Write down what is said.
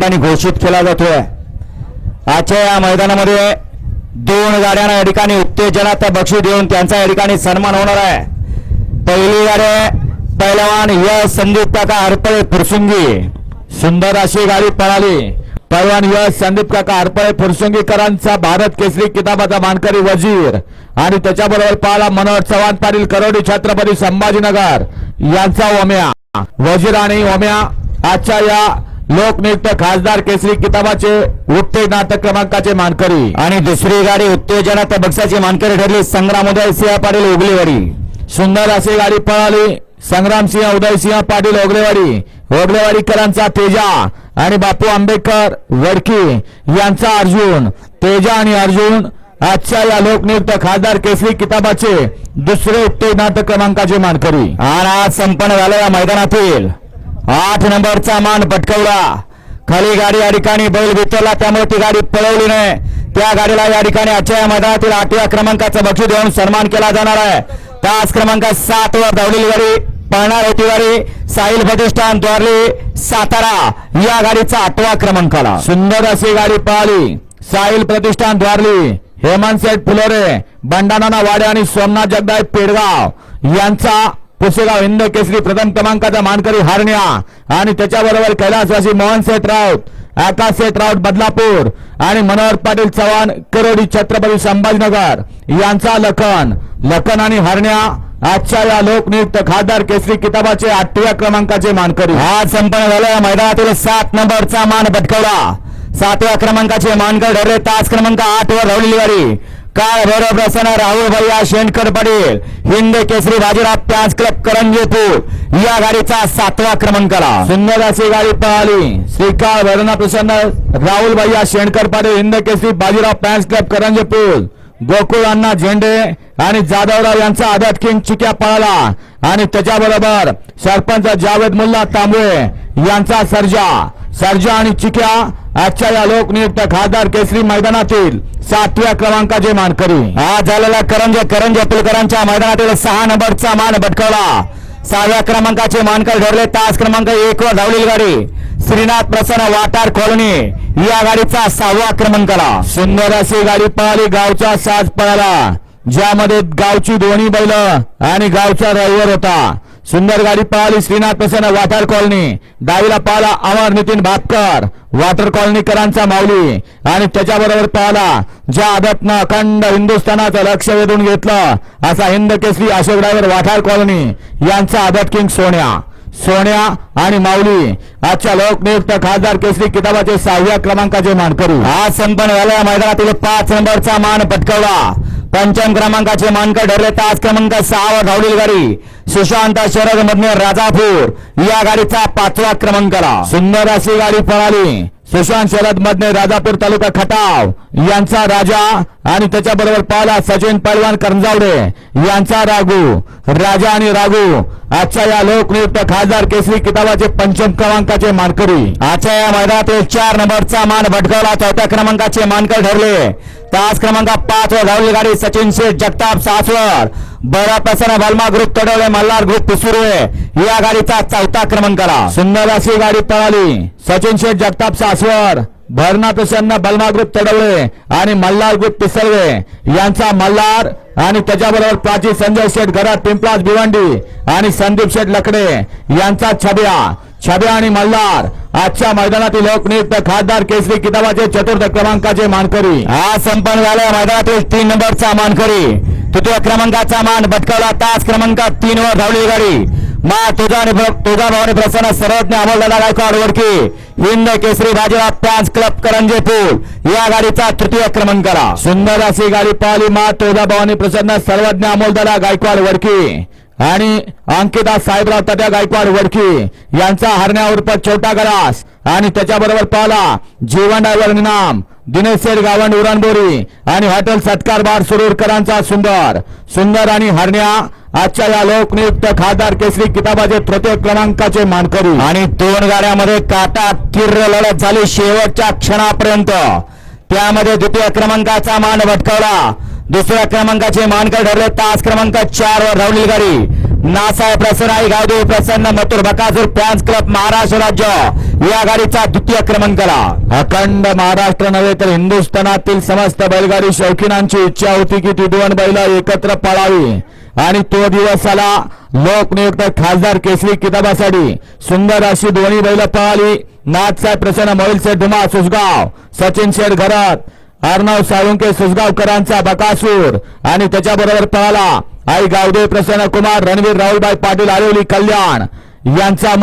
ठिकाणी घोषित केला जातोय. आजच्या या मैदानामध्ये दोन गाड्यांना या ठिकाणी उत्तेजनाचं बक्षीस देऊन त्यांचा या ठिकाणी सन्मान होणार आहे. पहिली गाडी पैलवान यश संदीप काका हरपळे फुरसुंगी. सुंदर अशी गाडी पळाली. पैलवान यश संदीप काका हरपळे फुरसुंगीकरांचा भारत केसरी किताबाचा मानकरी वजीर. आणि त्याच्याबरोबर पाहला मनोहर चव्हाण पाटील करोडी छत्रपती संभाजीनगर. यांचा ओम्या. वजीर आणि ओम्या आजच्या या लोकनियुक्त खासदार केसरी किताबाचे उत्तेजनाथ क्रमांकाचे मानकरी. आणि दुसरी गाडी उत्तेजनाथ बक्षाची मानकरी ठरली संग्राम उदय सिंह पाटील उगलेवाडी. सुंदर अशी गाडी पळाली संग्रामसिंह उदयसिंह पाटील ओगलेवाडी ओगलेवाडीकरांचा तेजा आणि बापू आंबेडकर वडकी यांचा अर्जुन. तेजा आणि अर्जुन आजच्या या लोकनियुक्त खासदार केसरी किताबाचे दुसरे उत्तेजनाथ क्रमांकाचे मानकरी. आणि आज संपन्न झालं या मैदानातील आठ नंबरचा मान पटकवला. खाली गाडी या ठिकाणी बैल विचारला त्यामुळे ती गाडी पळवली नाही. त्या गाडीला या ठिकाणी आजच्या मैदानातील आठव्या क्रमांकाचा बक्षीस देऊन सन्मान केला जाणार आहे. तास क्रमांक सात वर धावलेली गाडी पळणार होती गाडी. साहिल प्रतिष्ठान द्वारली सातारा या गाडीचा आठवा क्रमांक आला सुंदर अशी गाडी पळाली साहिल प्रतिष्ठान द्वारली हेमंत सेठ फुलोरे बंडाना वाडे आणि सोमनाथ जगदाय पेडगाव यांचा पुसेगाव हिंद केसरी प्रथम क्रमांकाचा मानकरी हारण्या. आणि त्याच्याबरोबर कैलासवासी मोहन सेठ राऊत आकाश सेठ राऊत बदलापूर आणि मनोहर पाटील चव्हाण करोडी छत्रपती संभाजीनगर यांचा लखन. लखन आणि हरण्या आजच्या या लोकनियुक्त खासदार केसरी किताबाचे आठव्या क्रमांकाचे मानकरी. हा संपन्न झाला या मैदानातील सात नंबरचा मान पटकवला सातव्या क्रमांकाचे मानकर ठरले. तास क्रमांक आठ वर धावलेली गाडी काय बरोबर प्रसन्न राहुल भैया शेणकर पटेल हिंद केसरी बाजीराव पॅन्स क्लब करंजेपूर. या गाडीचा सातवा क्रमांक आला सुंदर अशी गाडी पळाली. श्रीकाळ भरणा प्रसन्न राहुल भैया शेणकर पाटील हिंद केसरी बाजीराव पॅन्स क्लब करंजेपूर. गोकुळ अण्णा झेंडे आणि जाधवराव यांचा आदत किंग चिक्या पळाला. आणि त्याच्याबरोबर सरपंच जावेद मुल्ला तांबळे यांचा सर्जा. सर्जा आणि चिक्या आजच्या या लोकनियुक्त खासदार केसरी मैदानातील सातव्या क्रमांकाचे मानकरी आज झालेला करंजे करंजे पुलकरांच्या मैदानातील सहा नंबरचा मान भटकवला. सहाव्या क्रमांकाचे मानकर ठरले. तास क्रमांक एक वर धावलेली गाडी. श्रीनाथ प्रसन्न वाटार कॉलनी. या गाडीचा सहावा क्रमांकाला. सुंदर अशी गाडी पळाली गावचा साज पळाला. ज्यामध्ये गावची दोन्ही बैल आणि गावचा ड्रायव्हर होता. सुंदर गाडी पळाली श्रीनाथ प्रसन्न वाठार कॉलनी डावीला पाहला अमर नितीन भापकर. वाटर कॉलनीकरांचा माऊली. आणि त्याच्याबरोबर पाहला ज्या आदतनं अखंड हिंदुस्थानाचं लक्ष वेधून घेतलं असा हिंद केसरी अशोक ड्रायव्हर वाठार कॉलनी यांचा आदत किंग सोन्या. सोन्या आणि माऊली. आजच्या लोकनियुक्त खासदार केसरी किताबाचे सहाव्या क्रमांकाचे मानकरी. आज संपन्न झाल्या मैदानातील पाच नंबरचा मान पटकवला. पंचम क्रमांकाचे मानकर ठरले तास क्रमांक सहावर धावलेली गाडी. सुशांत शरद मधने राजापूर. या गाडीचा पाचवा क्रमांकाला. सुंदर अशी गाडी पळाली. सुशांत शरद मधने राजापूर तालुका खटाव. यांचा राजा आणि त्याच्याबरोबर पाहिला सचिन पहलवान करंजावडे यांचा राघू राजा आणि राघू आजच्या या लोकनियुक्त खासदार केसरी किताबाचे पंचम क्रमांकाचे मानकरी. आजच्या या मैदानातील चार नंबरचा मान भटकवला. चौथ्या क्रमांकाचे मानकर ठरले. तास क्रमांक पाच वर धावली गाडी सचिन शेठ जगताप सासवर बरा प्रसन्न बलमा ग्रुप तडवले मल्हार ग्रुप पिसुर्वे या गाडीचा चौथा क्रमांकाला. सुंदर अशी गाडी पळाली. सचिन शेठ जगताप सासवर भरणा प्रसन्न बलमा ग्रुप तडवळे आणि मल्हार ग्रुप पिसर्वे यांचा मल्हार आणि त्याच्याबरोबर प्राची संजय शेठ घरात पिंपलाज भिवंडी आणि संदीप शेठ लकडे यांचा छब्या. छब्या आणि मल्हार आजच्या मैदानातील लोकनियुक्त खासदार केसरी किताबाचे चतुर्थ क्रमांकाचे मानकरी. आज संपन्न झाल्या मैदानातील तीन नंबरचा मानकरी. तृतीय क्रमांकाचा मान भटकवला तास क्रमांक तीन वर धावली गाडी. मा तुझा आणि प्र- तुझा भवानी प्रसन्न सर्वज्ञ अमोलदादा गायकवाड वडकी हिंद केसरी बाजीराव पॅन्स क्लब करंजेपूर. या गाडीचा तृतीय क्रमांक आला सुंदर अशी गाडी पाहिली मा तुझा भवानी प्रसन्न सर्वज्ञ अमोलदादा गायकवाड वडकी आणि अंकिता साहेबराव तट्या गायकवाड वडकी यांचा हरण्या उर्फ छोटा गरास आणि त्याच्याबरोबर पाहला जीवन डायव्हर निनाम दिनेश शेठ गावंड उरणबोरी आणि हॉटेल सत्कार बार सुरूरकरांचा सुंदर. सुंदर आणि हरण्या आजच्या या लोकनियुक्त खासदार केसरी किताबाचे तृतीय क्रमांकाचे मानकरी. आणि दोन गाड्यामध्ये काटा तीव्र लढत झाली शेवटच्या क्षणापर्यंत. त्यामध्ये द्वितीय क्रमांकाचा मान भटकवला. दुसऱ्या क्रमांकाचे मानकर ठरले तास क्रमांक चार वर धावलेली गाडी. नासाहेब प्रसन्न आई गावदेव प्रसन्न मथुर बकासूर फॅन्स क्लब महाराष्ट्र राज्य. या गाडीचा द्वितीय क्रमांकाला अखंड महाराष्ट्र नव्हे तर हिंदुस्थानातील समस्त बैलगाडी शौकीनांची इच्छा होती की ती बैल एकत्र पळावी. आणि तो दिवस आला. लोकनियुक्त खासदार केसरी किताबासाठी. सुंदर अशी दोन्ही बैल पळाली. नाथसाहेब प्रसन्न मोहिल शेठ धुमा सुसगाव सचिन शेठ घरत. अर्णव साळुंके सुसगावकरांचा बकासूर. आणि त्याच्याबरोबर पळाला. आई गावदेव प्रसन्न कुमार रणवीर राहुलबाई पाटील आलेली कल्याण. यांचा